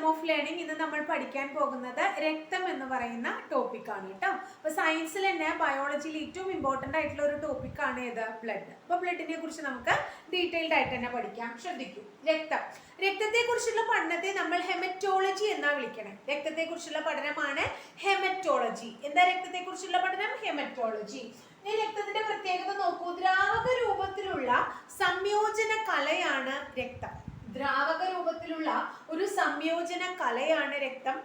Rhythm of learning ഇന്ന് നമ്മൾ പഠിക്കാൻ പോകുന്നത് രക്തം എന്ന് പറയുന്ന ടോപ്പിക്കാണ് കേട്ടോ. അപ്പൊ സയൻസിൽ തന്നെ ബയോളജിയിൽ ഏറ്റവും ഇമ്പോർട്ടന്റ് ആയിട്ടുള്ള ഒരു ടോപ്പിക്കാണ് ഏത് ബ്ലഡ് അപ്പൊ ബ്ലഡിനെ കുറിച്ച് നമുക്ക് ഡീറ്റെയിൽഡ് ആയിട്ട് തന്നെ പഠിക്കാം. ശ്രദ്ധിക്കൂ. രക്തം. രക്തത്തെ കുറിച്ചുള്ള പഠനത്തെ നമ്മൾ ഹെമറ്റോളജി എന്നാ വിളിക്കണേ. രക്തത്തെ കുറിച്ചുള്ള പഠനമാണ് ഹെമറ്റോളജി എന്താ രക്തത്തെ കുറിച്ചുള്ള പഠനം? ഹെമറ്റോളജി ഈ രക്തത്തിന്റെ പ്രത്യേകത നോക്കൂ. ദ്രാവക രൂപത്തിലുള്ള സംയോജന കലയാണ് രക്തം. ദ്രാവക രൂപത്തിലുള്ള ഒരു സംയോജന കലയാണ് രക്തം.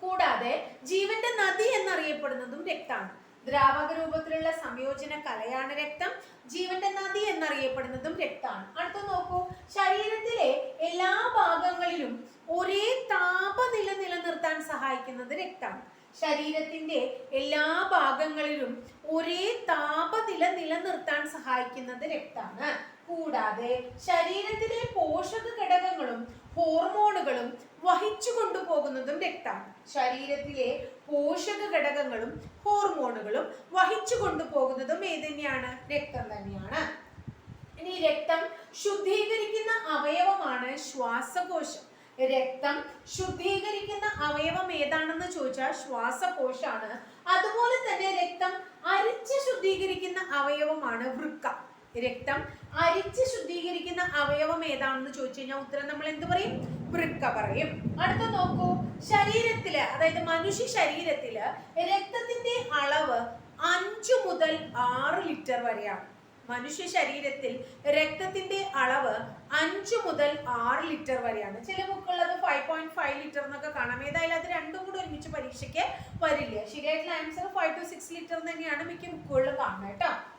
കൂടാതെ ജീവന്റെ നദി എന്നറിയപ്പെടുന്നതും രക്തമാണ്. ദ്രാവക രൂപത്തിലുള്ള സംയോജന കലയാണ് രക്തം ജീവന്റെ നദി എന്നറിയപ്പെടുന്നതും രക്തമാണ്. അടുത്ത നോക്കൂ ശരീരത്തിലെ എല്ലാ ഭാഗങ്ങളിലും ഒരേ താപനില നിലനിർത്താൻ സഹായിക്കുന്നത് രക്തമാണ്. ശരീരത്തിന്റെ എല്ലാ ഭാഗങ്ങളിലും ഒരേ താപനില നിലനിർത്താൻ സഹായിക്കുന്നത് രക്തമാണ്. കൂടാതെ ശരീരത്തിലെ പോഷക ഘടകങ്ങളും ഹോർമോണുകളും വഹിച്ചു കൊണ്ടുപോകുന്നതും രക്തമാണ് ശരീരത്തിലെ പോഷക ഘടകങ്ങളും ഹോർമോണുകളും വഹിച്ചു കൊണ്ടുപോകുന്നതും ഏത് തന്നെയാണ് രക്തം തന്നെയാണ്. ഇനി രക്തം ശുദ്ധീകരിക്കുന്ന അവയവമാണ് ശ്വാസകോശം. രക്തം ശുദ്ധീകരിക്കുന്ന അവയവം ഏതാണെന്ന് ചോദിച്ചാൽ ശ്വാസകോശാണ് അതുപോലെ തന്നെ രക്തം അരിച്ച് ശുദ്ധീകരിക്കുന്ന അവയവമാണ് വൃക്ക. രക്തം അരിച്ച് ശുദ്ധീകരിക്കുന്ന അവയവം ഏതാണെന്ന് ചോദിച്ചു കഴിഞ്ഞാൽ ഉത്തരം നമ്മൾ എന്ത് പറയും? വൃക്ക പറയും. അടുത്ത നോക്കൂ. ശരീരത്തിൽ അതായത് മനുഷ്യ ശരീരത്തിൽ രക്തത്തിന്റെ അളവ് അഞ്ചു മുതൽ ആറ് ലിറ്റർ വരെയാണ്. മനുഷ്യ ശരീരത്തിൽ രക്തത്തിന്റെ അളവ് അഞ്ചു മുതൽ ആറ് ലിറ്റർ വരെയാണ്. ചില ബുക്കുള്ളത് ഫൈവ് പോയിന്റ് ഫൈവ് ലിറ്റർ എന്നൊക്കെ കാണാം. ഏതായാലും അത് രണ്ടും കൂടി ഒരുമിച്ച് പരീക്ഷയ്ക്ക് വരില്ല? ശരിയായിട്ടുള്ള answer five to six litre തന്നെയാണ് മിക്ക ബുക്കുകളിലും കാണുന്നത് കേട്ടോ.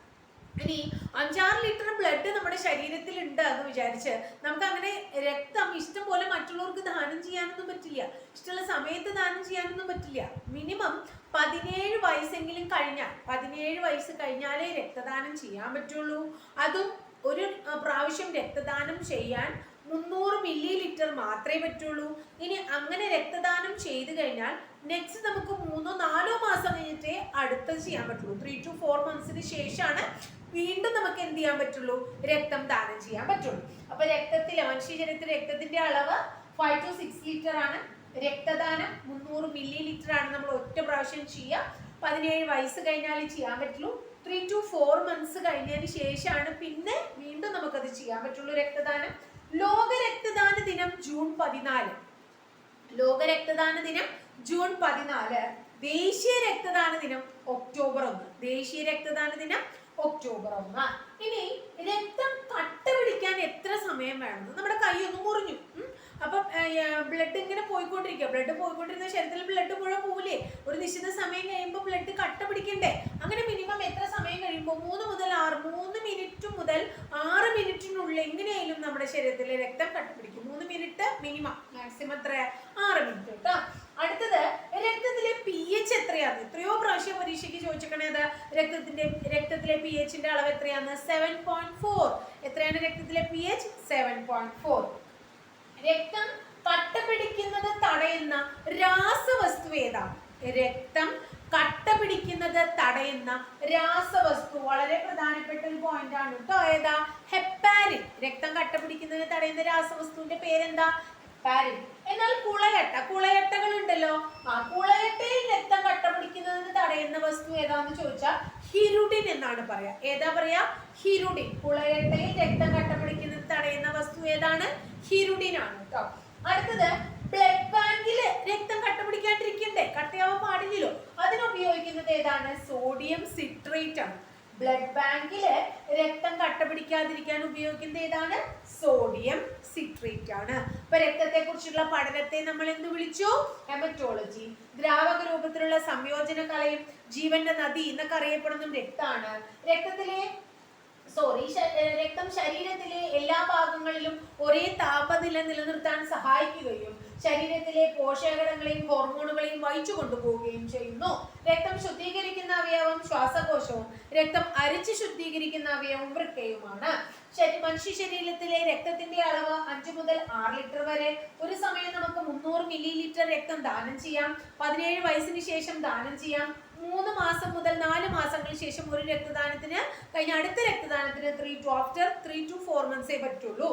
ഇനി അഞ്ചാറ് ലിറ്റർ ബ്ലഡ് നമ്മുടെ ശരീരത്തിൽ ഉണ്ട് എന്ന് വിചാരിച്ച് നമുക്ക് അങ്ങനെ രക്തം ഇഷ്ടം പോലെ മറ്റുള്ളവർക്ക് ദാനം ചെയ്യാനൊന്നും പറ്റില്ല. ഇഷ്ടമുള്ള സമയത്ത് ദാനം ചെയ്യാനൊന്നും പറ്റില്ല. മിനിമം പതിനേഴ് വയസ്സെങ്കിലും കഴിഞ്ഞാൽ പതിനേഴ് വയസ്സ് കഴിഞ്ഞാലേ രക്തദാനം ചെയ്യാൻ പറ്റുള്ളൂ. അതും ഒരു പ്രാവശ്യം രക്തദാനം ചെയ്യാൻ മുന്നൂറ് മില്ലി ലിറ്റർ മാത്രമേ പറ്റുള്ളൂ. ഇനി അങ്ങനെ രക്തദാനം ചെയ്തു കഴിഞ്ഞാൽ നെക്സ്റ്റ് നമുക്ക് മൂന്നോ നാലോ മാസം കഴിഞ്ഞിട്ടേ അടുത്തത് ചെയ്യാൻ പറ്റുള്ളൂ. ത്രീ ടു ഫോർ മന്ത്സിന് ശേഷമാണ് വീണ്ടും നമുക്ക് എന്ത് ചെയ്യാൻ പറ്റുള്ളൂ? രക്തം ദാനം ചെയ്യാൻ പറ്റുള്ളൂ. അപ്പൊ രക്തത്തിലെ മനുഷ്യ രക്തത്തിന്റെ അളവ് ഫൈവ് ടു സിക്സ് ലിറ്റർ ആണ്. രക്തദാനം മുന്നൂറ് മില്ലി ലിറ്റർ ആണ് നമ്മൾ ഒറ്റ പ്രാവശ്യം ചെയ്യുക. പതിനേഴ് വയസ്സ് കഴിഞ്ഞാലേ ചെയ്യാൻ പറ്റുള്ളൂ. ത്രീ ടു ഫോർ മന്ത്സ് കഴിഞ്ഞതിന് ശേഷമാണ് പിന്നെ വീണ്ടും നമുക്കത് ചെയ്യാൻ പറ്റുള്ളൂ രക്തദാനം. ലോക രക്തദാന ദിനം ജൂൺ പതിനാല്. ലോക രക്തദാന ദിനം ജൂൺ പതിനാല്. ദേശീയ രക്തദാന ദിനം ഒക്ടോബർ ഒന്ന്. ദേശീയ രക്തദാന ദിനം ഒക്ടോബർ ഒന്ന്. ഇനി രക്തം കട്ട പിടിക്കാൻ എത്ര സമയം വേണം നമ്മുടെ കൈ ഒന്ന് മുറിഞ്ഞു. അപ്പം ബ്ലഡ് ഇങ്ങനെ പോയിക്കൊണ്ടിരിക്കുക. ബ്ലഡ് പോയിക്കൊണ്ടിരുന്ന ശരീരത്തിൽ ബ്ലഡ് മുഴുവൻ പോവില്ലേ? ഒരു നിശ്ചിത സമയം കഴിയുമ്പോൾ ബ്ലഡ് കട്ട പിടിക്കണ്ടേ അങ്ങനെ മിനിമം എത്ര സമയം കഴിയുമ്പോൾ? മൂന്ന് മുതൽ ആറ് മൂന്ന് മിനിറ്റ് മുതൽ ആറ് മിനിറ്റിനുള്ളിൽ എങ്ങനെയായാലും നമ്മുടെ ശരീരത്തിലെ രക്തം കട്ട പിടിക്കും മൂന്ന് മിനിറ്റ് മിനിമം മാക്സിമം എത്ര ആറ് മിനിറ്റ് കേട്ടോ അടുത്തത് രക്തത്തിലെ പി എച്ച് എത്രയാണ് എത്രയോ പ്രാവശ്യം പരീക്ഷയ്ക്ക് ചോദിച്ചേക്കണത് രക്തത്തിന്റെ രക്തത്തിലെ പി എച്ചിന്റെ അളവ് എത്രയാണ്? സെവൻ പോയിന്റ് ഫോർ എത്രയാണ് രക്തത്തിലെ P H seven point four രക്തം കട്ട പിടിക്കുന്നത് തടയുന്ന രാസവസ്തു ഏതാണ് രക്തം കട്ട പിടിക്കുന്നത് തടയുന്ന രാസവസ്തു. വളരെ പ്രധാനപ്പെട്ട ഒരു പോയിന്റ് ആണ് കേട്ടോ ഏതാ? ഹെപ്പാരിൻ രക്തം കട്ട പിടിക്കുന്നത് തടയുന്ന രാസവസ്തുവിന്റെ പേരെന്താ? ഹെപ്പാരിൻ എന്നാൽ കുളയട്ട കുളയട്ടകൾ ഉണ്ടല്ലോ ആ കുളയട്ടയിൽ രക്തം കട്ട പിടിക്കുന്നതിന് തടയുന്ന വസ്തു ഏതാന്ന് ചോദിച്ചാൽ ഹിരുഡിൻ എന്നാണ് പറയാ. ഏതാ പറയാ? ഹിരുഡിൻ. കുളയട്ടയിൽ രക്തം കട്ട പിടിക്കുന്നത് തടയുന്ന വസ്തു ഏതാണ്? ഹിരുഡിൻ ആണ് കേട്ടോ. അടുത്തത് ബ്ലഡ് ബാങ്കിൽ രക്തം കട്ട പിടിക്കാണ്ടിരിക്കണ്ടേ കട്ടയാവാൻ പാടില്ലല്ലോ. അതിന് ഉപയോഗിക്കുന്നത് ഏതാണ്? സോഡിയം സിട്രേറ്റ് ആണ് ബ്ലഡ് ബാങ്കിൽ രക്തം കട്ടപിടിക്കാതിരിക്കാൻ ഉപയോഗിക്കുന്നത് ഏതാണ്? സോഡിയം സിട്രേറ്റ് ആണ്. അപ്പൊ രക്തത്തെ കുറിച്ചുള്ള പഠനത്തെ നമ്മൾ എന്ത് വിളിച്ചു? ഹെമറ്റോളജി ദ്രാവക രൂപത്തിലുള്ള സംയോജന കലയും ജീവന്റെ നദി എന്നൊക്കെ അറിയപ്പെടുന്നതും രക്തമാണ്. രക്തത്തിലെ സോറി രക്തം ശരീരത്തിലെ എല്ലാ ഭാഗങ്ങളിലും ഒരേ താപനില നിലനിർത്താൻ സഹായിക്കുകയും ശരീരത്തിലെ പോഷകങ്ങളെയും ഹോർമോണുകളെയും വഹിച്ചു കൊണ്ടുപോവുകയും ചെയ്യുന്നു. രക്തം ശുദ്ധീകരിക്കുന്ന അവയവം ശ്വാസകോശവും രക്തം അരിച്ച് ശുദ്ധീകരിക്കുന്ന അവയവം വൃക്കയുമാണ്. മനുഷ്യ ശരീരത്തിലെ രക്തത്തിന്റെ അളവ് അഞ്ചു മുതൽ ആറ് ലിറ്റർ വരെ. ഒരു സമയം നമുക്ക് മുന്നൂറ് മില്ലി ലിറ്റർ രക്തം ദാനം ചെയ്യാം. പതിനേഴ് വയസ്സിന് ശേഷം ദാനം ചെയ്യാം. മൂന്ന് മാസം മുതൽ നാല് മാസങ്ങൾക്ക് ശേഷം ഒരു രക്തദാനത്തിന് കഴിഞ്ഞ അടുത്ത രക്തദാനത്തിന് three to after three to four മന്ത്സേ പറ്റുള്ളൂ.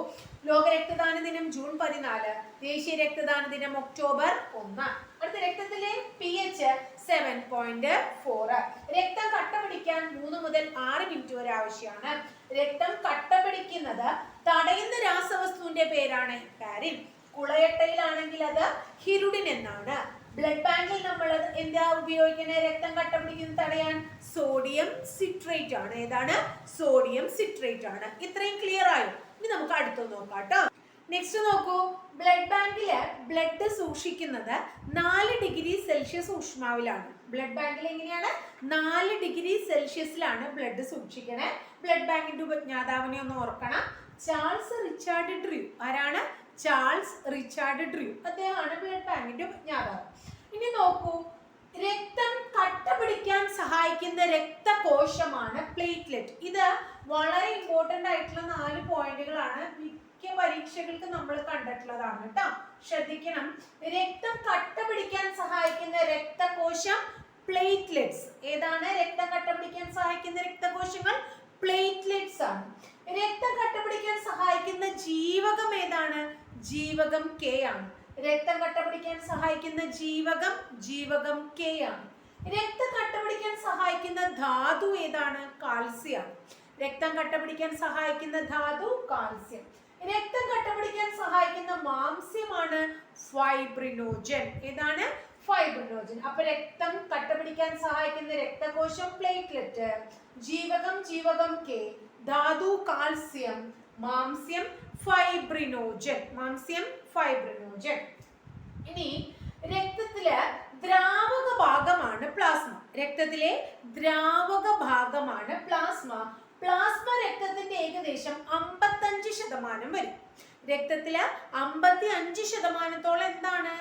ലോക രക്തദാന ദിനം ജൂൺ പതിനാല് ദേശീയ രക്തദാന ദിനം ഒക്ടോബർ ഒന്ന്. അടുത്ത രക്തത്തിലെ P H seven point four രക്തം കട്ട പിടിക്കാൻ മൂന്ന് മുതൽ ആറ് മിനിറ്റ് വരെ ആവശ്യമാണ്. രക്തം കട്ട പിടിക്കുന്നത് തടയുന്ന രാസവസ്തുവിന്റെ പേരാണ് പാരിൻ കുളയട്ടയിലാണെങ്കിൽ അത് ഹിരുഡിൻ എന്നാണ്. ബ്ലഡ് ബാങ്കിൽ നമ്മൾ എന്താ ഉപയോഗിക്കുന്നത് രക്തം കട്ട പിടിക്കുന്നത് തടയാൻ സോഡിയം സിട്രേറ്റ് ആണ്. ഏതാണ്? സോഡിയം സിട്രേറ്റ് ആണ്. ഇത്രയും ക്ലിയർ ആയോ? ഇനി നമുക്ക് അടുത്ത നോക്കാം കേട്ടോ നെക്സ്റ്റ് നോക്കൂ. ബ്ലഡ് ബാങ്കിൽ ബ്ലഡ് സൂക്ഷിക്കുന്നത് നാല് ഡിഗ്രി സെൽഷ്യസ് ഊഷ്മാവിലാണ്. ബ്ലഡ് ബാങ്കിൽ എങ്ങനെയാണ്? നാല് ഡിഗ്രി സെൽഷ്യസിലാണ് ബ്ലഡ് സൂക്ഷിക്കണേ. ബ്ലഡ് ബാങ്കിന്റെ ഉപജ്ഞാതാവിനെ ഒന്ന് ഓർക്കണം. ചാൾസ് റിച്ചാർഡ് ഡ്രൂ ആരാണ്? ചാൾസ് റിച്ചാർഡ് ഡ്രൂ അദ്ദേഹമാണ് ബ്ലഡ് ബാങ്കിന്റെ ഉപജ്ഞാതാവ്. ഇനി നോക്കൂ. രക്തം കട്ട പിടിക്കാൻ സഹായിക്കുന്ന രക്തകോശമാണ് പ്ലേറ്റ്ലെറ്റ് ഇത് വളരെ ഇമ്പോർട്ടന്റ് ആയിട്ടുള്ള നാല് പോയിന്റുകളാണ് മിക്ക പരീക്ഷകൾക്ക് നമ്മൾ കണ്ടിട്ടുള്ളതാണ് കേട്ടോ. ശ്രദ്ധിക്കണം. രക്തം കട്ട പിടിക്കാൻ സഹായിക്കുന്ന രക്തകോശം പ്ലേറ്റ്ലെറ്റ്സ് ഏതാണ് രക്തം കട്ട പിടിക്കാൻ സഹായിക്കുന്ന രക്തകോശങ്ങൾ? പ്ലേറ്റ്ലെറ്റ്സ് ആണ്. രക്തം കട്ട പിടിക്കാൻ സഹായിക്കുന്ന ജീവകം ഏതാണ്? ജീവകം കെ ആണ്. രക്തം കട്ട പിടിക്കാൻ സഹായിക്കുന്ന ജീവകം ജീവകം കെ ആണ്. രക്തം കട്ട പിടിക്കാൻ സഹായിക്കുന്ന ധാതു ഏതാണ്? കാൽസ്യം. രക്തം കട്ട പിടിക്കാൻ സഹായിക്കുന്ന ധാതു കാൽസ്യം. രക്തം കട്ട പിടിക്കാൻ സഹായിക്കുന്ന മാംസ്യമാണ് ഫൈബ്രിനോജൻ. ഏതാണ്? ഫൈബ്രിനോജൻ. അപ്പൊ രക്തം കട്ട പിടിക്കാൻ സഹായിക്കുന്ന രക്തകോശം പ്ലേറ്റ്ലെറ്റ് ജീവകം ജീവകം കെ ധാതു കാൽസ്യം മാംസ്യം ഫൈബ്രിനോജൻ. മാംസ്യം ഫൈബ്രിനോജൻ. ഇനി രക്തത്തിലെ ദ്രാവക ഭാഗമാണ് പ്ലാസ്മ രക്തത്തിലെ ദ്രാവക ഭാഗമാണ് പ്ലാസ്മ പ്ലാസ്മ രക്തത്തിന്റെ ഏകദേശം അമ്പത്തഞ്ച് ശതമാനം വരും. രക്തത്തിൽ അമ്പത്തി അഞ്ച് ശതമാനത്തോളം എന്താണ്?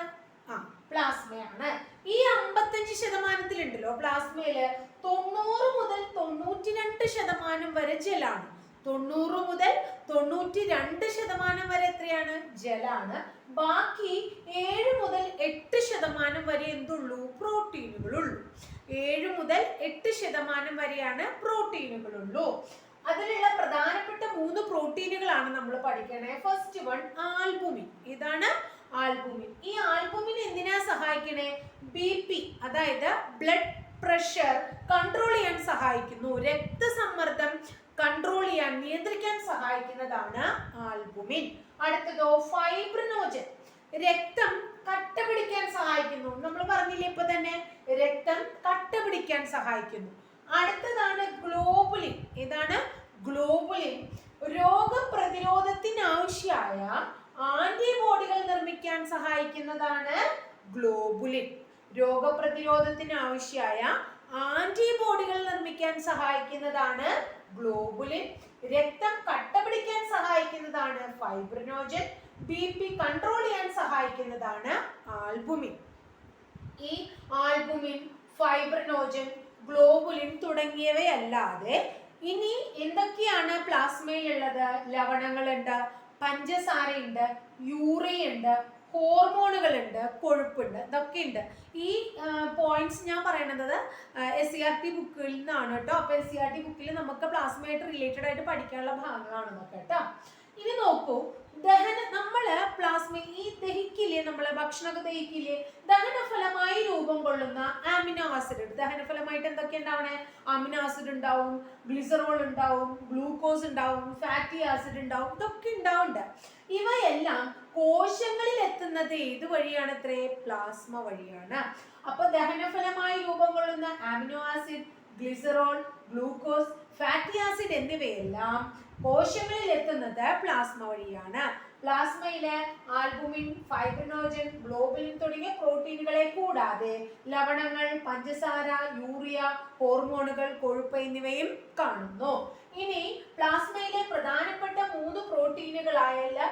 ആ പ്ലാസ്മയാണ് ഈ അമ്പത്തഞ്ച് ശതമാനത്തിലുണ്ടല്ലോ പ്ലാസ്മയിൽ തൊണ്ണൂറ് മുതൽ തൊണ്ണൂറ്റി രണ്ട് ശതമാനം വരെ ജലാണ്. തൊണ്ണൂറ് മുതൽ തൊണ്ണൂറ്റി രണ്ട് ശതമാനം വരെ എത്രയാണ്? ജലാണ്. ബാക്കി ഏഴ് മുതൽ എട്ട് ശതമാനം വരെ എന്തുള്ളൂ? പ്രോട്ടീനുകളുള്ളൂ. ഏഴ് മുതൽ എട്ട് ശതമാനം വരെയാണ് പ്രോട്ടീനുകളുള്ളൂ. അതിലുള്ള പ്രധാനപ്പെട്ട മൂന്ന് പ്രോട്ടീനുകളാണ് നമ്മൾ പഠിക്കണേ. First one albumin. ഇതാണ് ആൽബുമിൻ. ഈ ആൽബുമിൻ എന്തിനാ സഹായിക്കണേ? ബി പി അതായത് ബ്ലഡ് പ്രഷർ കൺട്രോൾ ചെയ്യാൻ സഹായിക്കുന്നു. രക്തസമ്മർദ്ദം കൺട്രോൾ ചെയ്യാൻ നിയന്ത്രിക്കാൻ സഹായിക്കുന്നതാണ് ആൽബുമിൻ അടുത്തതോ ഫൈബ്രിനോജൻ രക്തം കട്ട പിടിക്കാൻ സഹായിക്കുന്നു. നമ്മൾ പറഞ്ഞില്ലേ ഇപ്പൊ തന്നെ രക്തം കട്ട പിടിക്കാൻ സഹായിക്കുന്നു. അടുത്തതാണ് ഗ്ലോബുലിൻ ഏതാണ്? ഗ്ലോബുലിൻ രോഗപ്രതിരോധത്തിന് ആവശ്യമായ ആന്റിബോഡികൾ നിർമ്മിക്കാൻ സഹായിക്കുന്നതാണ് ഗ്ലോബുലിൻ രോഗപ്രതിരോധത്തിന് ആവശ്യമായ ആന്റിബോഡികൾ നിർമ്മിക്കാൻ സഹായിക്കുന്നതാണ് ഗ്ലോബുലിൻ രക്തം കട്ട പിടിക്കാൻ സഹായിക്കുന്നതാണ് ഫൈബ്രിനോജൻ ബി പി കൺട്രോൾ ചെയ്യാൻ സഹായിക്കുന്നതാണ് ആൽബുമിൻ ഈ ആൽബുമിൻ ഫൈബ്രിനോജൻ ഗ്ലോബുലിൻ തുടങ്ങിയവയല്ലാതെ ഇനി എന്തൊക്കെയാണ് പ്ലാസ്മയിൽ ഉള്ളത്? ലവണങ്ങളുണ്ട് പഞ്ചസാരയുണ്ട് യൂറിയ ഉണ്ട് ഹോർമോണുകളുണ്ട് കൊഴുപ്പുണ്ട് ഇതൊക്കെ ഉണ്ട് ഈ പോയിന്റ്സ് ഞാൻ പറയണത് എസ് സി ആർ ടി ബുക്കിൽ നിന്നാണ് കേട്ടോ. അപ്പൊ എസ് സി ആർ ടി ബുക്കിൽ നമുക്ക് പ്ലാസ്മയായിട്ട് റിലേറ്റഡ് ആയിട്ട് പഠിക്കാനുള്ള ഭാഗങ്ങളാണ് ഇതൊക്കെ കേട്ടോ. ഇനി നോക്കൂ ദഹന നമ്മൾ പ്ലാസ്മ ഈ ദഹിക്കില്ലേ? നമ്മളെ ഭക്ഷണമൊക്കെ ദഹിക്കില്ലേ? ദഹനഫലമായി രൂപം കൊള്ളുന്ന ആമിനോ ആസിഡ് ദഹനഫലമായിട്ട് എന്തൊക്കെ ഉണ്ടാവണേ? അമിനോ ആസിഡ് ഉണ്ടാവും ഗ്ലിസറോൾ ഉണ്ടാവും ഗ്ലൂക്കോസ് ഉണ്ടാവും ഫാറ്റി ആസിഡ് ഉണ്ടാവും ഇതൊക്കെ ഉണ്ടാവുന്നുണ്ട് ഇവയെല്ലാം കോശങ്ങളിൽ എത്തുന്നത് ഏത് വഴിയാണ്? അത്രേ പ്ലാസ്മ വഴിയാണ്. അപ്പൊ ദഹനഫലമായി രൂപം കൊള്ളുന്ന amino acid glycerol glucose fatty acid എന്നിവയെല്ലാം കോശങ്ങളിൽ എത്തുന്നത് പ്ലാസ്മ വഴിയാണ്. പ്ലാസ്മയിലെ ആൽബുമിൻ ഫൈബ്രിനോജൻ ഗ്ലോബിൻ തുടങ്ങിയ പ്രോട്ടീനുകളെ കൂടാതെ ലവണങ്ങൾ പഞ്ചസാര യൂറിയ ഹോർമോണുകൾ കൊഴുപ്പ് എന്നിവയും കാണുന്നു. ഇനി പ്ലാസ്മയിലെ പ്രധാനപ്പെട്ട മൂന്ന് പ്രോട്ടീനുകളായ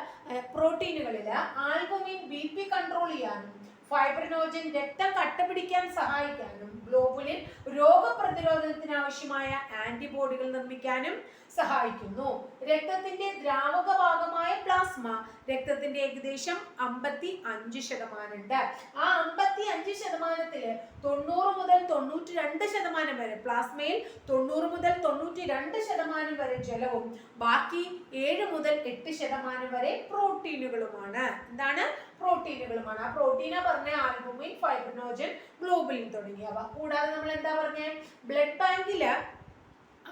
പ്രോട്ടീനുകളിൽ ആൽബുമിൻ ബി പി കൺട്രോൾ ചെയ്യാനും ഫൈബ്രിനോജൻ രക്തം കട്ടപിടിക്കാൻ സഹായിക്കാനും ഗ്ലോബുലിൻ രോഗപ്രതിരോധത്തിന് ആവശ്യമായ ആന്റിബോഡികൾ നിർമ്മിക്കാനും സഹായിക്കുന്നു. രക്തത്തിന്റെ ദ്രാവക ഭാഗമായ പ്ലാസ്മ രക്തത്തിന്റെ ഏകദേശം അമ്പത്തി അഞ്ച് ശതമാനമുണ്ട്. ആ അമ്പത്തി അഞ്ച് ശതമാനത്തിൽ തൊണ്ണൂറ് മുതൽ തൊണ്ണൂറ്റി രണ്ട് ശതമാനം വരെ പ്ലാസ്മയിൽ തൊണ്ണൂറ് മുതൽ തൊണ്ണൂറ്റി രണ്ട് ശതമാനം വരെ ജലവും ബാക്കി ഏഴ് മുതൽ എട്ട് ശതമാനം വരെ പ്രോട്ടീനുകളുമാണ്. എന്താണ്? പ്രോട്ടീനുകളുമാണ്. ആ പ്രോട്ടീനാ പറഞ്ഞ ആൽബുമിൻ ഫൈബ്രിനോജൻ ഗ്ലോബുലിൻ തുടങ്ങിയവ. കൂടാതെ നമ്മൾ എന്താ പറഞ്ഞേ ബ്ലഡ് ബാങ്കിൽ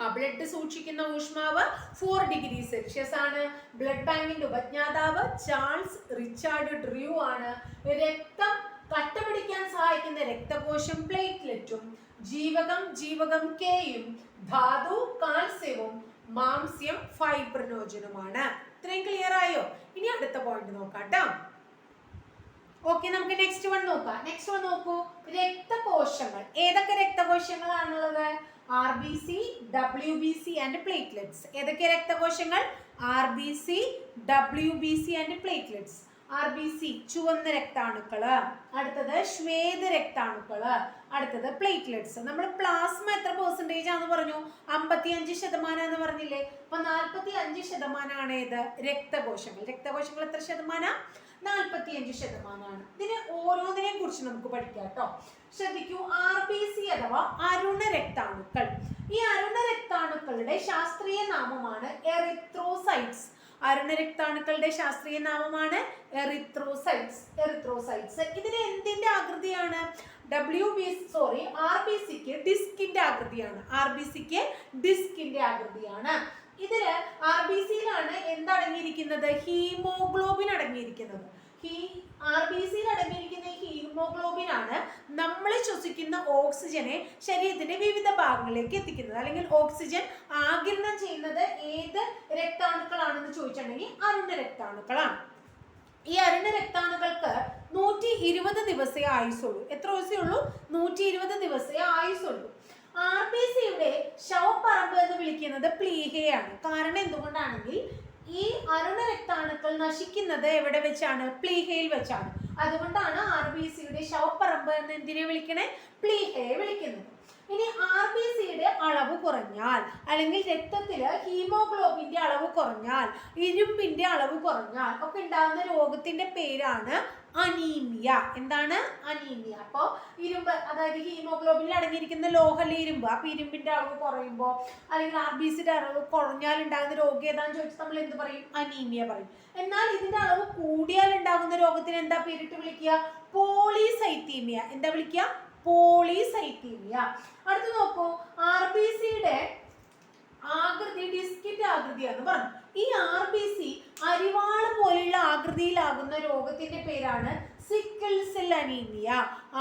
ബ്ലഡ് സൂക്ഷിക്കുന്ന ഊഷ്മാവ് ഫോർ ഡിഗ്രി സെൽഷ്യസ് ആണ്. ബ്ലഡ് ബാങ്കിന്റെ ഉപജ്ഞാതാവ് ചാൾസ് റിച്ചാർഡ് ഡ്രൂ ആണ്. രക്തം കട്ടപിടിക്കാൻ സഹായിക്കുന്ന രക്തകോശം പ്ലേറ്റ്ലെറ്റും ജീവകം ജീവകം കെയും ധാതു കാൽസ്യവും മാംസ്യം ഫൈബ്രനോജനുമാണ്. ഇത്രയും ക്ലിയർ ആയോ? ഇനി അടുത്ത പോയിന്റ് നോക്കാം ട്ടോ. ഓക്കെ നമുക്ക് നെക്സ്റ്റ് വൺ നോക്കാം. നെക്സ്റ്റ് വൺ നോക്കൂ. രക്തകോശങ്ങൾ. ഏതൊക്കെ രക്തകോശങ്ങളാണുള്ളത്? R B C W B C and platelets ഏതൊക്കെ രക്തകോശങ്ങൾ? R B C W B C and platelets R B C ചുവന്ന രക്താണുക്കൾ. അടുത്തത് ശ്വേത രക്താണുക്കൾ. അടുത്തത് പ്ലേറ്റ്ലെറ്റ്സ് നമ്മൾ പ്ലാസ്മ എത്ര പെർസെന്റേജ് ആണെന്ന് പറഞ്ഞു? അമ്പത്തി അഞ്ച് ശതമാനം എന്ന് പറഞ്ഞില്ലേ? അപ്പൊ നാൽപ്പത്തി അഞ്ച് ശതമാനമാണ് ഏത് രക്തകോശങ്ങൾ. രക്തകോശങ്ങൾ എത്ര ശതമാനം? നാൽപ്പത്തി അഞ്ച് ശതമാനമാണ്. ഇതിന് ഓരോന്നിനെയും കുറിച്ച് നമുക്ക് പഠിക്കാം കേട്ടോ. ശ്രദ്ധിക്കൂ ആർ ബി സി അഥവാ അരുണ രക്താണുക്കൾ ഈ അരുണ രക്താണുക്കളുടെ ശാസ്ത്രീയ നാമമാണ് എറിത്രോസൈറ്റ്സ്. അരുണ രക്താണുക്കളുടെ ശാസ്ത്രീയ നാമമാണ് എറിത്രോസൈറ്റ്സ്. എറിത്രോസൈറ്റ്സ് ഇതിന് എന്തിന്റെ ആകൃതിയാണ്? W B sorry R B സിക്ക് ഡിസ്കിന്റെ ആകൃതിയാണ്. ആർ ബി സിക്ക് ഡിസ്കിന്റെ ആകൃതിയാണ്. ഇതിൽ ആർ ബി സിയിലാണ് എന്തടങ്ങിയിരിക്കുന്നത്? ഹീമോഗ്ലോബിൻ അടങ്ങിയിരിക്കുന്നത്. ഹീ ആർ ബി സിയിൽ അടങ്ങിയിരിക്കുന്ന ഹീമോഗ്ലോബിൻ ആണ് നമ്മൾ ശ്വസിക്കുന്ന ഓക്സിജനെ ശരീരത്തിന്റെ വിവിധ ഭാഗങ്ങളിലേക്ക് എത്തിക്കുന്നത്. അല്ലെങ്കിൽ ഓക്സിജൻ ആകിരണം ചെയ്യുന്നത് ഏത് രക്താണുക്കളാണെന്ന് ചോദിച്ചിട്ടുണ്ടെങ്കിൽ അരുണ രക്താണുക്കളാണ്. ഈ അരുണ രക്താണുക്കൾക്ക് നൂറ്റി ഇരുപത് ദിവസേ ആയുസുള്ളൂ എത്ര ദിവസമേ ഉള്ളൂ? നൂറ്റി ഇരുപത് ദിവസേ ആയുസുള്ളൂ ആർ ബി സിയുടെ ശവപ്പറമ്പ് എന്ന് വിളിക്കുന്നത് പ്ലീഹയാണ്. കാരണം എന്തുകൊണ്ടാണെങ്കിൽ ഈ അരുണ രക്താണുക്കൾ നശിക്കുന്നത് എവിടെ വെച്ചാണ്? പ്ലീഹയിൽ വെച്ചാണ്. അതുകൊണ്ടാണ് ആർ ബി സിയുടെ ശവപ്പറമ്പ് എന്ന് എന്തിനെ വിളിക്കണേ? പ്ലീഹയെ വിളിക്കുന്നത്. ഇനി ആർ ബി സിയുടെ അളവ് കുറഞ്ഞാൽ അല്ലെങ്കിൽ രക്തത്തിൽ ഹീമോഗ്ലോബിന്റെ അളവ് കുറഞ്ഞാൽ ഇരുമ്പിന്റെ അളവ് കുറഞ്ഞാൽ ഒക്കെ ഉണ്ടാകുന്ന രോഗത്തിന്റെ പേരാണ് അനീമിയ. എന്താണ്? അനീമിയ. അപ്പോൾ ഇരുമ്പ് അതായത് ഹീമോഗ്ലോബിനിൽ അടങ്ങിയിരിക്കുന്ന ലോഹല ഇരുമ്പ്. അപ്പൊ ഇരുമ്പിന്റെ അളവ് കുറയുമ്പോൾ അല്ലെങ്കിൽ ആർ ബി സിയുടെ അളവ് കുറഞ്ഞാൽ ഉണ്ടാകുന്ന രോഗം ഏതാന്ന് ചോദിച്ചാൽ നമ്മൾ എന്ത് പറയും? അനീമിയ പറയും. എന്നാൽ ഇതിന്റെ അളവ് കൂടിയാൽ ഉണ്ടാകുന്ന രോഗത്തിന് എന്താ പേരിട്ട് വിളിക്കുക? പോളിസൈത്തീമിയ എന്താ വിളിക്കുക? പോളിസൈത്തീമിയ അടുത്ത് നോക്കൂ ആർ ബി സിയുടെ ആകൃതി ഡിസ്കിന്റെ ആകൃതിയാന്ന് പറഞ്ഞു. ഈ ആർ ബി സി അരിവാൾ പോലെയുള്ള ആകൃതിയിലാകുന്ന രോഗത്തിന്റെ പേരാണ് sickle cell anaemia.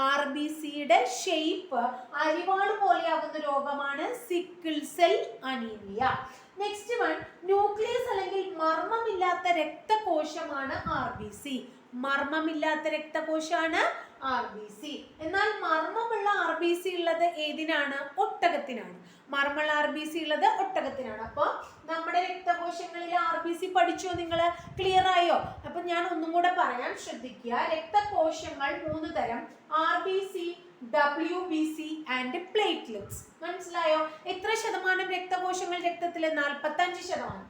R B സിയുടെ ഷേപ്പ് അരിവാൾ പോലെയാകുന്ന രോഗമാണ് sickle cell anaemia. Next one nucleus അല്ലെങ്കിൽ മർമ്മമില്ലാത്ത രക്തകോശമാണ് ആർ ബി സി മർമ്മമില്ലാത്ത രക്തകോശമാണ് ആർ ബി സി എന്നാൽ മർമ്മമുള്ള ആർ ബി സി ഉള്ളത് ഏതിനാണ്? ഒട്ടകത്തിനാണ്. മർമ്മമുള്ള ആർ ബി സി ഉള്ളത് ഒട്ടകത്തിനാണ്. അപ്പോൾ നമ്മുടെ രക്തകോശങ്ങളിൽ ആർ ബി സി പഠിച്ചോ നിങ്ങൾ ക്ലിയർ ആയോ? അപ്പോൾ ഞാൻ ഒന്നും കൂടെ പറയാം. ശ്രദ്ധിക്കുക. രക്തകോശങ്ങൾ മൂന്ന് തരം. R B C W B C and platelets മനസ്സിലായോ? എത്ര ശതമാനം രക്തകോശങ്ങൾ രക്തത്തിൽ നാൽപ്പത്തഞ്ച് ശതമാനം.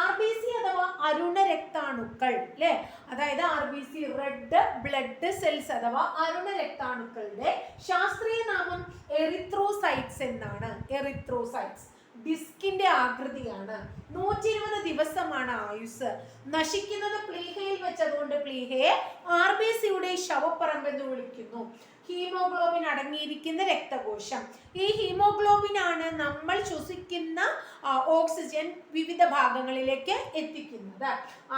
ആർ ബി സി അഥവാ അരുണ രക്താണുക്കൾ അല്ലേ അതായത് R B C red blood cells അഥവാ അരുണ രക്താണുക്കളുടെ ശാസ്ത്രീയ നാമം എറിത്രോസൈറ്റ്സ് എന്നാണ്. എറിത്രോസൈറ്റ്സ്. ഡിസ്കിന്റെ ആകൃതിയാണ്. നൂറ്റി ഇരുപത് ദിവസമാണ് ആയുസ്. നശിക്കുന്നത് പ്ലീഹയിൽ വെച്ചതുകൊണ്ട് പ്ലീഹയെ ആർ ബി സിയുടെ ശവപ്പറമ്പ് എന്ന് വിളിക്കുന്നു. ഹീമോഗ്ലോബിൻ അടങ്ങിയിരിക്കുന്ന രക്തകോശം. ഈ ഹീമോഗ്ലോബിൻ ആണ് നമ്മൾ ശ്വസിക്കുന്ന ഓക്സിജൻ വിവിധ ഭാഗങ്ങളിലേക്ക് എത്തിക്കുന്നത്.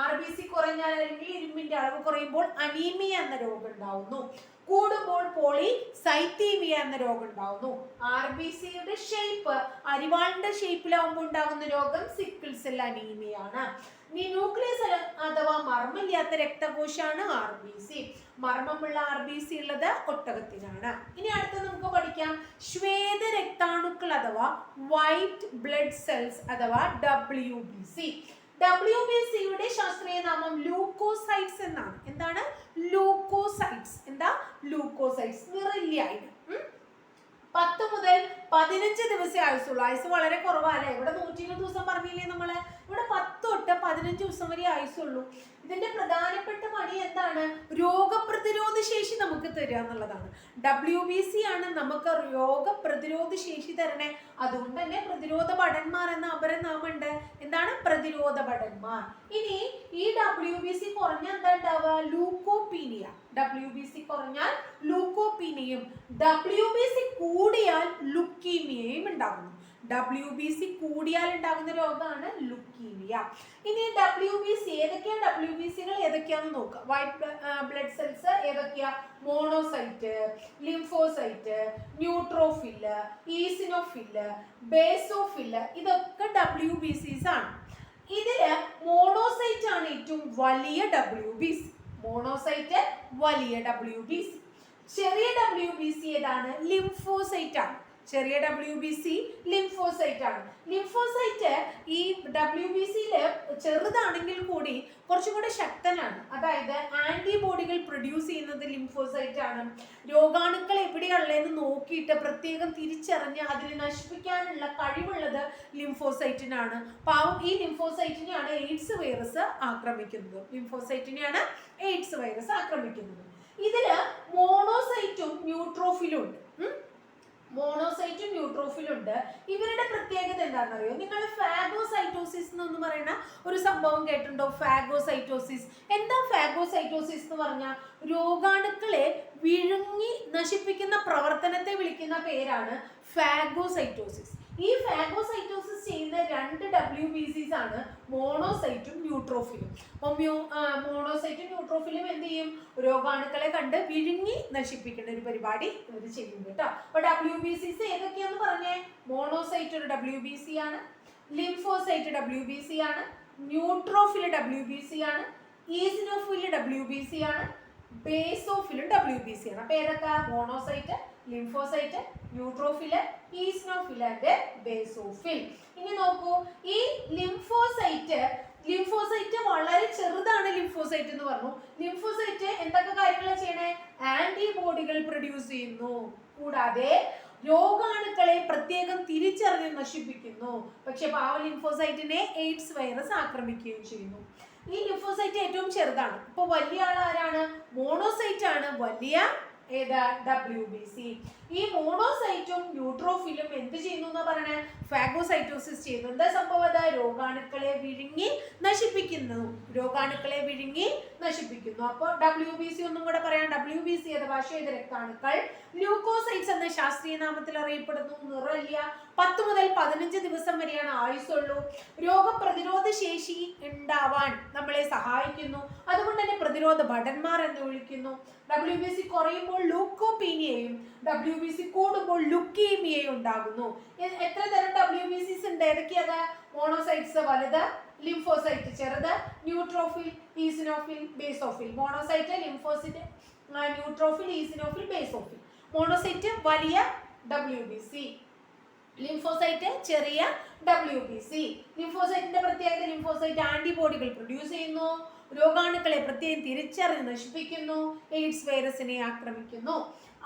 ആർ ബി സി കുറഞ്ഞാൽ അല്ലെങ്കിൽ ഇരുമ്പിന്റെ അളവ് കുറയുമ്പോൾ അനീമിയ എന്ന രോഗം ഉണ്ടാവുന്നു. കൂടുമ്പോൾ പോളി സൈത്തീമിയ എന്ന രോഗം ഉണ്ടാവുന്നു. ആർ ബി സിയുടെ ഷേപ്പ് അരിവാളിന്റെ ഷേപ്പിലാവുമ്പോൾ ഉണ്ടാകുന്ന രോഗം സിക്കിൾ സെൽ അനീമിയാണ് ഇനി ന്യൂക്ലിയസ് അഥവാ മർമ്മമില്ലാത്ത രക്തകോശാണ് ആർ ബി സി മർമ്മമുള്ള ആർ ബി സി ഉള്ളത് ഒട്ടകത്തിനാണ്. ഇനി അടുത്ത നമുക്ക് പഠിക്കാം. ശ്വേത രക്താണുക്കൾ അഥവാ വൈറ്റ് ബ്ലഡ് സെൽസ് അഥവാ W B C W B സിയുടെ ശാസ്ത്രീയ നാമം ലൂക്കോസൈറ്റ്സ് എന്നാണ്. എന്താണ്? ലൂക്കോസൈറ്റ്സ് എന്താ? ലൂക്കോസൈറ്റ്സ് നിറില്ലായ്മ ഉം. പത്ത് മുതൽ പതിനഞ്ച് ദിവസേ ആയുസുള്ളൂ ആയുസ് വളരെ കുറവാണ് ഇവിടെ നൂറ്റി ഇരുപത് ദിവസം പറഞ്ഞില്ലേ നമ്മൾ? ഇവിടെ പത്ത് തൊട്ട് പതിനഞ്ച് ദിവസം വരെ ആയുസുള്ളൂ ഇതിന്റെ പ്രധാനപ്പെട്ട പണി എന്താണ്? രോഗപ്രതിരോധ ശേഷി നമുക്ക് തരിക എന്നുള്ളതാണ്. ഡബ്ല്യു ബി സി ആണ് നമുക്ക് രോഗപ്രതിരോധ ശേഷി തരണേ. അതുകൊണ്ട് തന്നെ പ്രതിരോധ ഭടന്മാർ എന്ന അപരനാമുണ്ട് എന്താണ്? പ്രതിരോധ ഭടന്മാർ. ഇനി ഈ ഡബ്ല്യു ബി സി കുറഞ്ഞ എന്താ ഉണ്ടാവുക? ലൂക്കോപീനിയ. ഡബ്ല്യു ബി സി കുറഞ്ഞാൽ ലൂക്കോപീനിയും ഡബ്ല്യു ബി സി കൂടിയാൽ ലുക്കീമിയയും ഉണ്ടാകുന്നു. ഡബ്ല്യു ബി സി കൂടിയാൽ ഉണ്ടാകുന്ന രോഗമാണ് ലുക്കീമിയ ഇനി ഡബ്ല്യു ബി സി ഏതൊക്കെയാ ഡബ്ല്യു ബി സികൾ ഏതൊക്കെയാന്ന് നോക്കുക വൈറ്റ് ബ്ലഡ് സെൽസ് ഏതൊക്കെയാ? Monocyte lymphocyte neutrophil eosinophil basophil ഇതൊക്കെ ഡബ്ല്യു ബി സിസ് ആണ്. ഇതിൽ മോണോസൈറ്റ് ആണ് ഏറ്റവും വലിയ ഡബ്ല്യു ബി സി മോണോസൈറ്റ് വലിയ ഡബ്ല്യു ബി സി ചെറിയ ഡബ്ല്യു ബി സി ഏതാണ്? ലിംഫോസൈറ്റ് ആണ്. ചെറിയ ഡബ്ല്യു ബി സി ലിംഫോസൈറ്റ് ആണ്. ലിംഫോസൈറ്റ് ഈ ഡബ്ല്യു ബി സിയിൽ ചെറുതാണെങ്കിൽ കൂടി കുറച്ചും കൂടെ ശക്തനാണ്. അതായത് ആന്റിബോഡികൾ പ്രൊഡ്യൂസ് ചെയ്യുന്നത് ലിംഫോസൈറ്റ് ആണ്. രോഗാണുക്കൾ എവിടെയുള്ളതെന്ന് നോക്കിയിട്ട് പ്രത്യേകം തിരിച്ചറിഞ്ഞ് അതിനെ നശിപ്പിക്കാനുള്ള കഴിവുള്ളത് ലിംഫോസൈറ്റിനാണ് പാവം ഈ ലിംഫോസൈറ്റിനെയാണ് എയ്ഡ്സ് വൈറസ് ആക്രമിക്കുന്നത്. ലിംഫോസൈറ്റിനെയാണ് എയ്ഡ്സ് വൈറസ് ആക്രമിക്കുന്നത്. ഇതിൽ മോണോസൈറ്റും ന്യൂട്രോഫിലും ഉണ്ട്? മോണോസൈറ്റും ന്യൂട്രോഫിലും ഉണ്ട് ഇവരുടെ പ്രത്യേകത എന്താണെന്നറിയോ? നിങ്ങൾ ഫാഗോസൈറ്റോസിസ് എന്ന് പറയുന്ന ഒരു സംഭവം കേട്ടിട്ടുണ്ടോ? ഫാഗോസൈറ്റോസിസ്. എന്താ ഫാഗോസൈറ്റോസിസ് എന്ന് പറഞ്ഞാൽ രോഗാണുക്കളെ വിഴുങ്ങി നശിപ്പിക്കുന്ന പ്രവർത്തനത്തെ വിളിക്കുന്ന പേരാണ് ഫാഗോസൈറ്റോസിസ്. ഈ ഫാഗോസൈറ്റോസിസ് ചെയ്യുന്ന രണ്ട് ഡബ്ല്യു ബി സിസ് ആണ് മോണോസൈറ്റും ന്യൂട്രോഫിലും അപ്പോൾ മോണോസൈറ്റും ന്യൂട്രോഫിലും എന്ത് ചെയ്യും? രോഗാണുക്കളെ കണ്ട് വിഴുങ്ങി നശിപ്പിക്കുന്ന ഒരു പരിപാടി ഇവർ ചെയ്യും കേട്ടോ. അപ്പൊ ഡബ്ല്യു ബി സിസ് ഏതൊക്കെയാന്ന് പറഞ്ഞേ? മോണോസൈറ്റ് ഒരു ഡബ്ല്യു ബി സി ആണ് ലിംഫോസൈറ്റ് ഡബ്ല്യു ബി സി ആണ് ന്യൂട്രോഫിൽ ഡബ്ല്യു ബി സി ആണ് ഈസിനോഫിൽ ഡബ്ല്യു ബി സി ആണ് ബേസോഫിലും ഡബ്ല്യു ബി സി ആണ്. അപ്പൊ ഏതൊക്കെ? Monocyte lymphocyte neutrophil eosinophil and basophil. ഇനി നോക്കൂ ഈ ലിംഫോസൈറ്റ് ലിംഫോസൈറ്റ് വളരെ ചെറുതാണ് ലിംഫോസൈറ്റ് എന്ന് പറഞ്ഞു. ലിംഫോസൈറ്റ് എന്തൊക്കെ കാര്യങ്ങളാണ് ചെയ്യണേ? ആന്റിബോഡികൾ പ്രൊഡ്യൂസ് ചെയ്യുന്നു. കൂടാതെ രോഗാണുക്കളെ പ്രത്യേകം തിരിച്ചറിഞ്ഞ് നശിപ്പിക്കുന്നു. പക്ഷെ പാവ ലിംഫോസൈറ്റിനെ എയ്ഡ്സ് വൈറസ് ആക്രമിക്കുകയും ചെയ്യുന്നു. ഈ ലിംഫോസൈറ്റ് ഏറ്റവും ചെറുതാണ്. ഇപ്പൊ വലിയ ആൾ ആരാണ് മോണോസൈറ്റ് ആണ് വലിയ ഏതാ? ഡബ്ല്യു ബി സി ഈ മോണോസൈറ്റും ന്യൂട്രോഫിലും എന്ത് ചെയ്യുന്നു എന്ന് പറയണേ? ഫാഗോസൈറ്റോസിസ് ചെയ്യുന്നു. എന്താ സംഭവം? അതാ രോഗാണുക്കളെ വിഴുങ്ങി നശിപ്പിക്കുന്നു. രോഗാണുക്കളെ വിഴുങ്ങി നശിപ്പിക്കുന്നു. അപ്പോൾ ഡബ്ല്യു ബി സി ഒന്നും കൂടെ പറയാം. ഡബ്ല്യു ബി സി അഥവാ ഏത് രക്താണുക്കൾ. ന്യൂക്കോസൈറ്റ്സ് എന്ന ശാസ്ത്രീയ നാമത്തിൽ അറിയപ്പെടുന്നു. നിറയില്ല പത്ത് മുതൽ പതിനഞ്ച് ദിവസം വരെയാണ് ആയുസുള്ളൂ രോഗപ്രതിരോധ ശേഷി ഉണ്ടാവാൻ നമ്മളെ സഹായിക്കുന്നു. അതുകൊണ്ട് തന്നെ പ്രതിരോധ ഭടന്മാർ എന്ന് വിളിക്കുന്നു. ഡബ്ല്യു ബി സി കുറയുമ്പോൾ ലൂക്കോപീനിയയും ഡബ്ല്യു ബി സി കൂടുമ്പോൾ ലുക്കീമിയ ഉണ്ടാകുന്നു. എത്ര തരം ഡബ്ല്യു ബി സിസ് ഉണ്ട്? ഏതൊക്കെയത് മോണോസൈറ്റ്സ് വലുത് ലിംഫോസൈറ്റ് ചെറുത് neutrophil eosinophil basophil monocyte lymphocyte neutrophil eosinophil basophil monocyte വലിയ ഡബ്ല്യു ബി സി ലിംഫോസൈറ്റ് ചെറിയ ഡബ്ല്യു ബി സി ലിംഫോസൈറ്റിന്റെ പ്രത്യേകത ലിംഫോസൈറ്റ് ആന്റിബോഡികൾ പ്രൊഡ്യൂസ് ചെയ്യുന്നു. രോഗാണുക്കളെ പ്രത്യേകം തിരിച്ചറിഞ്ഞ് നശിപ്പിക്കുന്നു. എയ്ഡ്സ് വൈറസിനെ ആക്രമിക്കുന്നു.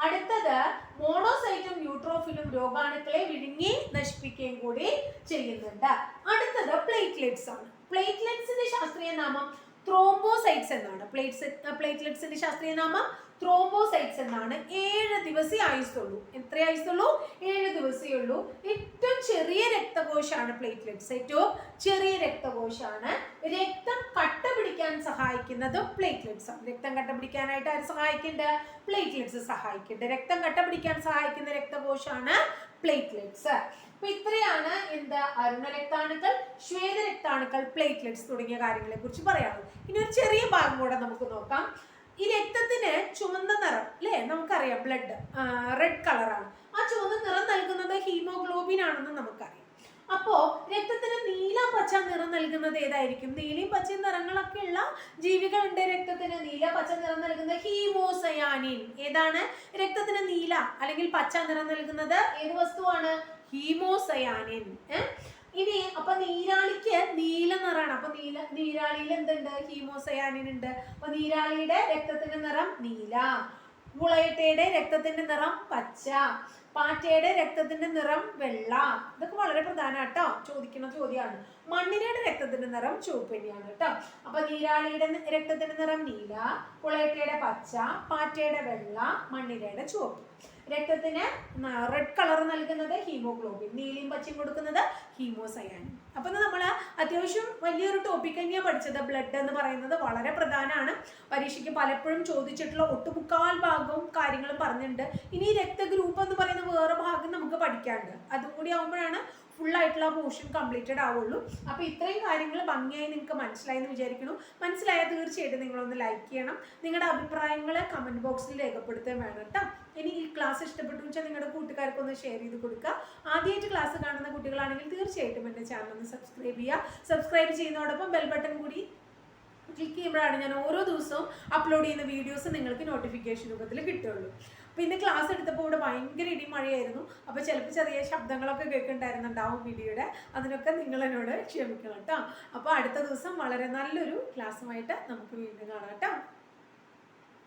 അടുത്തത് മോണോസൈറ്റും ന്യൂട്രോഫിലും രോഗാണുക്കളെ വിഴുങ്ങി നശിപ്പിക്കുകയും കൂടി ചെയ്യുന്നുണ്ട്. അടുത്തത് പ്ലേറ്റ്ലെറ്റ്സ് ആണ്. പ്ലേറ്റ്ലെറ്റ്സിന്റെ ശാസ്ത്രീയ നാമം ത്രോംബോസൈറ്റ്സ് എന്നാണ്. പ്ലേറ്റ്സ് പ്ലേറ്റ്ലെറ്റ്സിന്റെ ശാസ്ത്രീയ നാമം ത്രോംബോസൈറ്റ്സ് എന്നാണ് ഏഴ് ദിവസേ ആയുസുള്ളൂ എത്ര ആയുസുള്ളൂ ഏഴ് ദിവസേ ഉള്ളൂ. ഏറ്റവും ചെറിയ രക്തകോശമാണ് പ്ലേറ്റ്ലെറ്റ്സ് ഏറ്റവും ചെറിയ രക്തകോശമാണ് രക്തം കട്ട പിടിക്കാൻ സഹായിക്കുന്നത് പ്ലേറ്റ്ലെറ്റ്സ് ആണ്. രക്തം കട്ട പിടിക്കാനായിട്ട് ആര് സഹായിക്കേണ്ടത് പ്ലേറ്റ്ലെറ്റ്സ് സഹായിക്കേണ്ടത് രക്തം കട്ട പിടിക്കാൻ സഹായിക്കുന്ന രക്തകോശമാണ് പ്ലേറ്റ്ലെറ്റ്സ് അപ്പൊ ഇത്രയാണ് എന്താ അരുണ രക്താണുക്കൾ ശ്വേത രക്താണുക്കൾ പ്ലേറ്റ്ലെറ്റ്സ് തുടങ്ങിയ കാര്യങ്ങളെ കുറിച്ച് പറയാനുള്ളത്. ഇനി ഒരു ചെറിയ ഭാഗം കൂടെ നമുക്ക് നോക്കാം. ഈ രക്തത്തിന് ചുവന്ന നിറം അല്ലേ നമുക്കറിയാം ബ്ലഡ് റെഡ് കളറാണ് ആ ചുവന്ന നിറം നൽകുന്നത് ഹീമോഗ്ലോബിൻ ആണെന്ന് നമുക്കറിയാം. അപ്പോ രക്തത്തിന് നീല പച്ച നിറം നൽകുന്നത് ഏതായിരിക്കും? നീലയും പച്ചയും നിറങ്ങളൊക്കെ ഉള്ള ജീവികളുണ്ട് രക്തത്തിന്. നീല പച്ച നിറം നൽകുന്നത് ഹീമോസയാനിൻ ഏതാണ്? രക്തത്തിന് നീല അല്ലെങ്കിൽ പച്ച നിറം നൽകുന്നത് ഏത് വസ്തുവാണ്? ഹീമോസയാനിൻ ഏഹ് ഇനി അപ്പൊ നീരാളിക്ക് നീല നിറമാണ്. അപ്പൊ നീല നീരാളിയിൽ എന്തുണ്ട്? ഹീമോസയാനിൻ ഉണ്ട്. അപ്പൊ നീരാളിയുടെ രക്തത്തിന്റെ നിറം നീല. മുളയട്ടയുടെ രക്തത്തിന്റെ നിറം പച്ച. പാറ്റയുടെ രക്തത്തിന്റെ നിറം വെള്ള. ഇതൊക്കെ വളരെ പ്രധാനമാട്ടോ ചോദിക്കുന്ന ചോദ്യമാണ്. മണ്ണിരയുടെ രക്തത്തിന്റെ നിറം ചുവപ്പ് തന്നെയാണ് കേട്ടോ. അപ്പൊ നീരാളിയുടെ രക്തത്തിന്റെ നിറം നീല പുളയട്ടയുടെ പച്ച പാറ്റയുടെ വെള്ള മണ്ണിരയുടെ ചുവപ്പ്. രക്തത്തിന് റെഡ് കളർ നൽകുന്നത് ഹീമോഗ്ലോബിൻ നീലയും പച്ചയും കൊടുക്കുന്നത് ഹീമോസയാനും അപ്പൊ നമ്മൾ അത്യാവശ്യം വലിയൊരു ടോപ്പിക് തന്നെയാണ് പഠിച്ചത്. ബ്ലഡ് എന്ന് പറയുന്നത് വളരെ പ്രധാനമാണ്. പരീക്ഷയ്ക്ക് പലപ്പോഴും ചോദിച്ചിട്ടുള്ള ഒട്ടുമുക്കാൽ ഭാഗവും കാര്യങ്ങളും പറഞ്ഞിട്ടുണ്ട്. ഇനി രക്തഗ്രൂപ്പ് എന്ന് പറയുന്ന വേറെ ഭാഗം നമുക്ക് പഠിക്കാനുണ്ട്. അതും കൂടി ആകുമ്പോഴാണ് ഫുൾ ആയിട്ടുള്ള പോർഷൻ കംപ്ലീറ്റഡ് ആവുള്ളൂ. അപ്പോൾ ഇത്രയും കാര്യങ്ങൾ ഭംഗിയായി നിങ്ങൾക്ക് മനസ്സിലായി എന്ന് വിചാരിക്കുന്നു. മനസ്സിലായാൽ തീർച്ചയായിട്ടും നിങ്ങളൊന്ന് ലൈക്ക് ചെയ്യണം. നിങ്ങളുടെ അഭിപ്രായങ്ങൾ കമന്റ് ബോക്സിൽ രേഖപ്പെടുത്തുകയും വേണം കേട്ടോ. ഇനി ഈ ക്ലാസ് ഇഷ്ടപ്പെട്ടു വെച്ചാൽ നിങ്ങളുടെ കൂട്ടുകാർക്ക് ഒന്ന് ഷെയർ ചെയ്ത് കൊടുക്കുക. ആദ്യമായിട്ട് ക്ലാസ് കാണുന്ന കുട്ടികളാണെങ്കിൽ തീർച്ചയായിട്ടും എന്റെ ചാനൽ ഒന്ന് സബ്സ്ക്രൈബ് ചെയ്യുക. സബ്സ്ക്രൈബ് ചെയ്യുന്നതോടൊപ്പം ബെൽ ബട്ടൺ കൂടി ക്ലിക്ക് ചെയ്യുമ്പോഴാണ് ഞാൻ ഓരോ ദിവസവും അപ്ലോഡ് ചെയ്യുന്ന വീഡിയോസ് നിങ്ങൾക്ക് നോട്ടിഫിക്കേഷൻ രൂപത്തിൽ കിട്ടുള്ളൂ ഇന്ന് ക്ലാസ് എടുത്തപ്പോൾ ഇവിടെ ഭയങ്കര ഇടിമഴയായിരുന്നു. അപ്പോൾ ചിലപ്പോൾ ചെറിയ ശബ്ദങ്ങളൊക്കെ കേൾക്കുന്നുണ്ടായിരുന്നുണ്ടാവും വീഡിയോയുടെ അതിനൊക്കെ നിങ്ങൾ എന്നോട് ക്ഷമിക്കണം കേട്ടോ. അപ്പോൾ അടുത്ത ദിവസം വളരെ നല്ലൊരു ക്ലാസ്സുമായിട്ട് നമുക്ക് വീണ്ടും കാണാം കേട്ടോ.